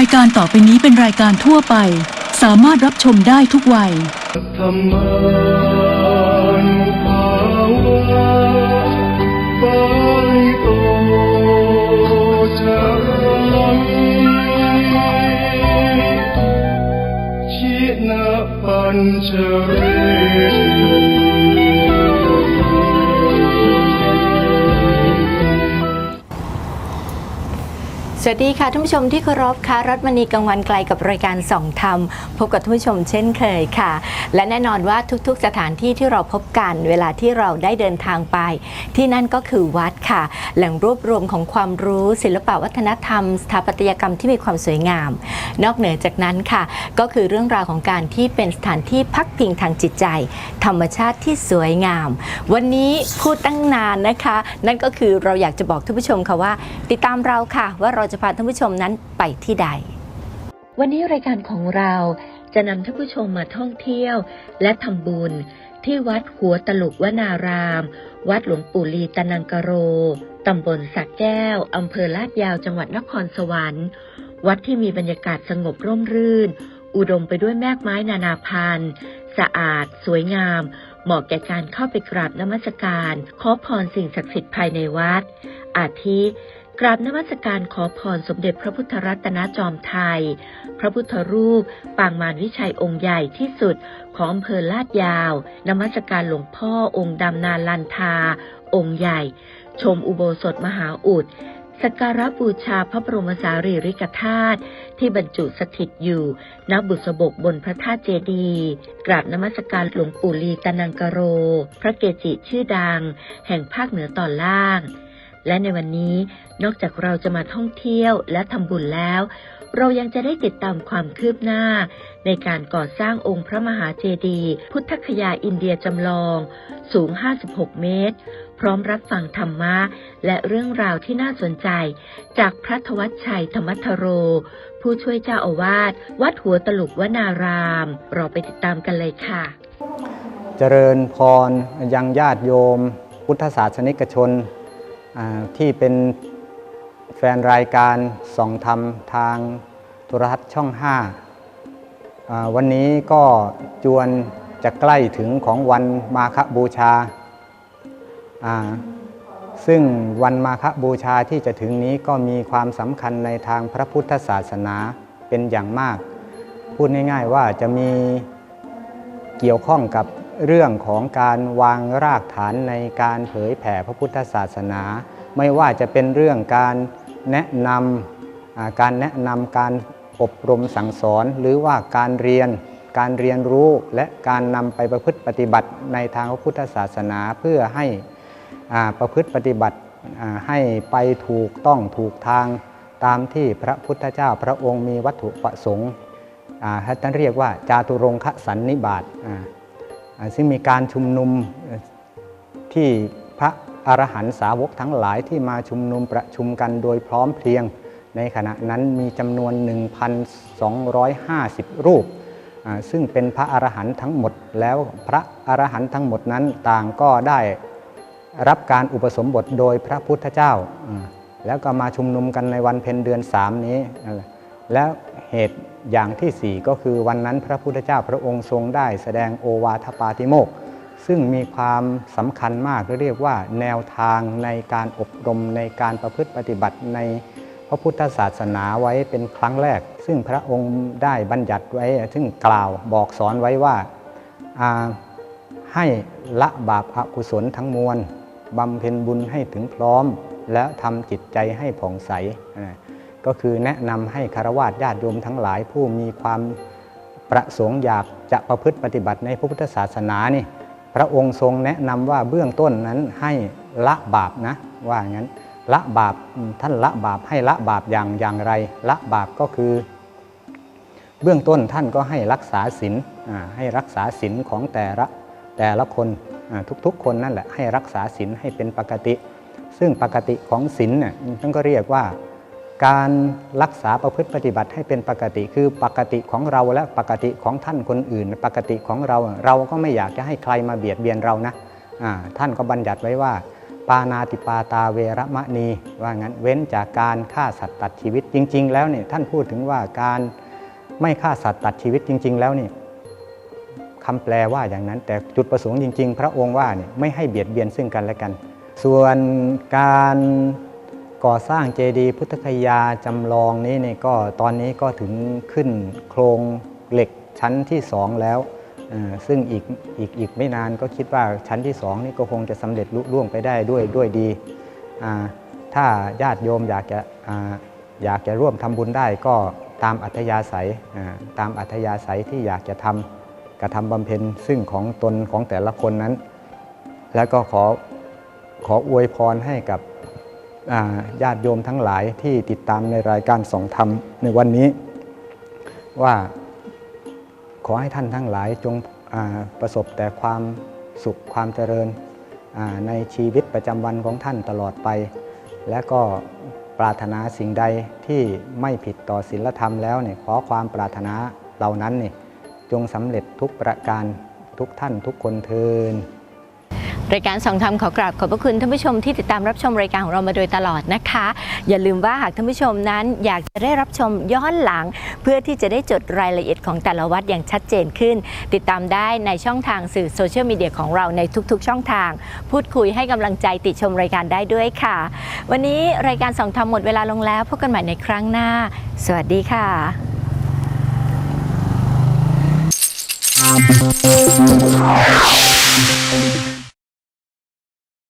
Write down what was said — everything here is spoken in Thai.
ายการต่อไปนี้เป็นรายการทั่วไป สามารถรับชมได้ทุกวัย ธรรมานุภาวะปาริโตจารังชินะปัญชเรติ สวัสดีค่ะท่านผู้ชมที่เคารพค่ะรัตมณีกลางวันไกลกับรายการส่องธรรม พบกับท่านผู้ชมเช่นเคยค่ะ และแน่นอนว่าทุกๆสถานที่ที่เราพบกัน เวลาที่เราได้เดินทางไป ที่นั่นก็คือวัดค่ะ แหล่งรวบรวมของความรู้ ศิลปวัฒนธรรม สถาปัตยกรรมที่มีความสวยงาม นอกเหนือจากนั้นค่ะ ก็คือเรื่องราวของการที่เป็นสถานที่พักพิงทางจิตใจ ธรรมชาติที่สวยงาม วันนี้พูดตั้งนานนะคะ นั่นก็คือเราอยากจะบอกท่านผู้ชมค่ะว่า ติดตามเราค่ะว่าเราจะพาท่านผู้ชมนั้นไปที่ใด วันนี้รายการของเราจะนำท่านผู้ชมมาท่องเที่ยว และทำบุญที่วัดหัวตลุกวนาราม วัดหลวงปู่ลีตนังกะโร ตำบลสักแก้ว อำเภอลาดยาว จังหวัดนครสวรรค์ วัดที่มีบรรยากาศสงบร่มรื่น อุดมไปด้วยแมกไม้นานาพันธุ์ สะอาด สวยงาม เหมาะแก่การเข้าไปกราบนมัสการ ขอพรสิ่งศักดิ์สิทธิ์ภายในวัด อาทิ กราบนมัสการขอพรสมเด็จพระพุทธรัตนจอมไทย พระพุทธรูป ปางมารวิชัยองค์ใหญ่ที่สุดของอำเภอลาดยาว นมัสการหลวงพ่อองค์ดำนาลันทา องค์ใหญ่ ชมอุโบสถมหาอุดสักการะบูชาพระบรมสารีริกธาตุที่บรรจุสถิตอยู่ณบุษบกบนพระธาตุเจดีย์กราบนมัสการหลวงปู่ลีตนังกโร พระเกจิชื่อดัง แห่งภาคเหนือตอนล่าง และในวันนี้นอกจากเราจะมาท่องเที่ยวและทำบุญแล้ว เรายังจะได้ติดตามความคืบหน้า ในการก่อสร้างองค์พระมหาเจดีย์พุทธคยาอินเดียจำลอง สูง 56 เมตร พร้อมรับฟังธรรมะ และเรื่องราวที่น่าสนใจ จากพระธวัชชัยธรรมทโร ผู้ช่วยเจ้าอาวาสวัดหัวตลุกวนาราม เราไปติดตามกันเลยค่ะ เจริญพรยังญาติโยม พุทธศาสนิกชน ที่เป็นแฟนรายการส่องธรรมทางโทรทัศน์ช่อง5อ่าวันนี้ก็จวนจะใกล้ถึงของวันมาฆบูชาอ่าซึ่งวันมาฆบูชาที่จะถึงนี้ก็มีความสำคัญในทางพระพุทธศาสนาเป็นอย่างมาก พูดง่ายๆว่าจะมีเกี่ยวข้องกับ เรื่องของการวางรากฐานในการเผยแผ่พระพุทธศาสนา ไม่ว่าจะเป็นเรื่องการแนะนำการแนะนำการอบรมสั่งสอน หรือว่าการเรียนการเรียนรู้และการนำไปประพฤติปฏิบัติในทางพระพุทธศาสนาเพื่อให้อาประพฤติปฏิบัติให้ไปถูกต้องถูกทางตามที่พระพุทธเจ้าพระองค์มีวัตถุประสงค์ท่านเรียกว่าจาตุรงคสันนิบาต ซึ่งมีการชุมนุมที่พระอรหันตสาวกทั้งหลายที่มาชุมนุมประชุมกันโดยพร้อมเพรียง ในขณะนั้นมีจำนวน 1,250 รูปอ่าซึ่งเป็นพระอรหันต์ทั้งหมดแล้วพระอรหันต์ทั้งหมดนั้นต่างก็ได้รับการอุปสมบทโดยพระพุทธเจ้า แล้วก็มาชุมนุมกันในวันเพ็ญเดือนสามนี้นั่น แล้วเหตุอย่างที่สี่ก็คือวันนั้นพระพุทธเจ้าพระองค์ทรงได้แสดงโอวาทปาติโมกซึ่งมีความสำคัญมากเรียกว่าแนวทางในการอบรมในการประพฤติปฏิบัติในพระพุทธศาสนาไว้เป็นครั้งแรก ซึ่งพระองค์ได้บัญญัติไว้ ซึ่งกล่าวบอกสอนไว้ว่าให้ละบาปอกุศลทั้งมวลบำเพ็ญบุญให้ถึงพร้อม และทำจิตใจให้ผ่องใส ก็คือแนะนำให้คารวะญาติโยมทั้งหลายผู้มีความประสงค์อยากจะประพฤติปฏิบัติในพระพุทธศาสนานี่พระองค์ทรงแนะนำว่าเบื้องต้นนั้นให้ละบาปนะว่าอย่างนั้นละบาปท่านละบาปให้ละบาปอย่างอย่างไร ละบาปก็คือ เบื้องต้นท่านก็ให้รักษาศีลให้รักษาศีลของแต่ละแต่ละคนทุกๆ คนนั่นแหละให้รักษาศีลให้เป็นปกติ ซึ่งปกติของศีลเนี่ยท่านก็เรียกว่า การรักษาประพฤติปฏิบัติให้เป็นปกติ คือปกติของเราและปกติของท่านคนอื่น ปกติของเราเราก็ไม่อยากจะให้ใครมาเบียดเบียนเรานะท่านก็บัญญัติไว้ว่า ปานาติปาตาเวรมณี ว่างั้นเว้นจากการฆ่าสัตว์ตัดชีวิตจริง ๆ แล้วเนี่ยท่านพูดถึงว่าการไม่ฆ่าสัตว์ตัดชีวิตจริง ๆ แล้วนี่คำแปลว่าอย่างนั้น แต่จุดประสงค์จริง ๆ พระองค์ว่าเนี่ยไม่ให้เบียดเบียนซึ่งกันและกัน ส่วนการ ก่อสร้างเจดีย์พุทธคยาจำลองนี้เนี่ยก็ตอนนี้ก็ถึงขึ้นโครงเหล็กชั้นที่สองแล้ว ซึ่งอีกอีกอีกไม่นานก็คิดว่าชั้นที่สองนี่ก็คงจะสำเร็จลุล่วงไปได้ด้วยด้วยดี ถ้าญาติโยมอยากจะออยากจะร่วมทำบุญได้ก็ตามอัธยาศัยตามอัธยาศัยที่อยากจะทำกระทำบำเพ็ญซึ่งของตนของแต่ละคนนั้น แล้วก็ขอขออวยพรให้กับ ญาติโยมทั้งหลายที่ติดตามในรายการส่องธรรมในวันนี้ ว่าขอให้ท่านทั้งหลายจงประสบแต่ความสุขความเจริญในชีวิตประจำวันของท่านตลอดไป และก็ปรารถนาสิ่งใดที่ไม่ผิดต่อศีลธรรมแล้วเนี่ยขอความปรารถนาเหล่านั้นเนี่ยจงสำเร็จทุกประการทุกท่านทุกคนเทิน รายการสองธรรมขอกราบขอบพระคุณท่านผู้ชมที่ติดตามรับชมรายการของเรามาโดยตลอดนะคะ อย่าลืมว่าหากท่านผู้ชมนั้นอยากจะได้รับชมย้อนหลัง เพื่อที่จะได้จดรายละเอียดของแต่ละวัดอย่างชัดเจนขึ้น ติดตามได้ในช่องทางสื่อโซเชียลมีเดียของเราในทุกๆ ช่องทาง พูดคุยให้กำลังใจติชมรายการได้ด้วยค่ะ วันนี้รายการสองธรรมหมดเวลาลงแล้วพบกันใหม่ในครั้งหน้า สวัสดีค่ะ Thank